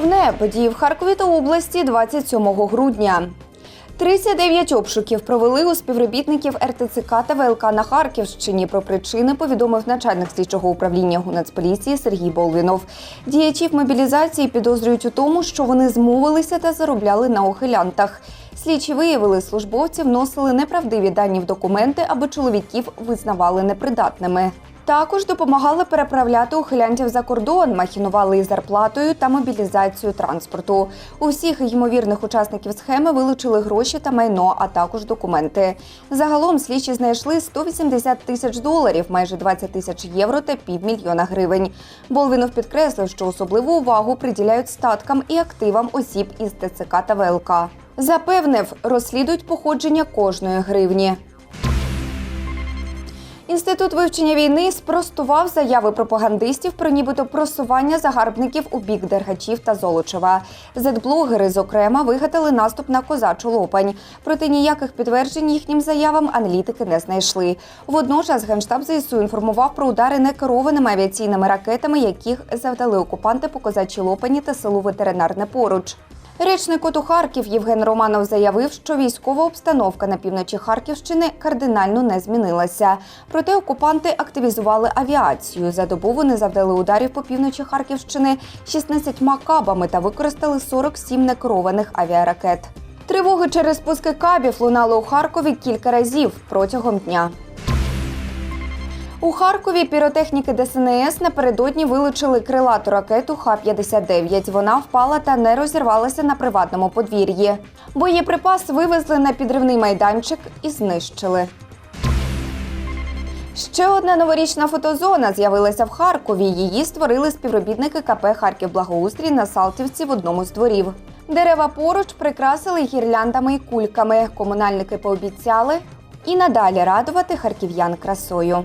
Головне події в Харкові та області 27 грудня. 39 обшуків провели у співробітників РТЦК та ВЛК на Харківщині. Про причини повідомив начальник слідчого управління Гунацполіції Сергій Болвінов. Діячів мобілізації підозрюють у тому, що вони змовилися та заробляли на ухилянтах. Слідчі виявили, службовці вносили неправдиві дані в документи, аби чоловіків визнавали непридатними. Також допомагали переправляти ухилянтів за кордон, махінували із зарплатою та мобілізацією транспорту. У всіх ймовірних учасників схеми вилучили гроші та майно, а також документи. Загалом слідчі знайшли 180 тисяч доларів, майже 20 тисяч євро та півмільйона гривень. Болвінов підкреслив, що особливу увагу приділяють статкам і активам осіб із ТЦК та ВЛК. Запевнив, розслідують походження кожної гривні. Інститут вивчення війни спростував заяви пропагандистів про нібито просування загарбників у бік Дергачів та Золочева. Зетблогери, зокрема, вигадали наступ на козачу Лопань. Проте ніяких підтверджень їхнім заявам аналітики не знайшли. Водночас генштаб ЗСУ інформував про удари некерованими авіаційними ракетами, яких завдали окупанти по козачій Лопані та селу Ветеринарне поруч. Речник ОТУ Харків Євген Романов заявив, що військова обстановка на півночі Харківщини кардинально не змінилася. Проте окупанти активізували авіацію. За добу вони завдали ударів по півночі Харківщини 16 кабами та використали 47 некерованих авіаракет. Тривоги через спуски кабів лунали у Харкові кілька разів протягом дня. У Харкові піротехніки ДСНС напередодні вилучили крилату ракету Х-59. Вона впала та не розірвалася на приватному подвір'ї. Боєприпас вивезли на підривний майданчик і знищили. Ще одна новорічна фотозона з'явилася в Харкові. Її створили співробітники КП Харків Благоустрій на Салтівці в одному з дворів. Дерева поруч прикрасили гірляндами і кульками. Комунальники пообіцяли і надалі радувати харків'ян красою.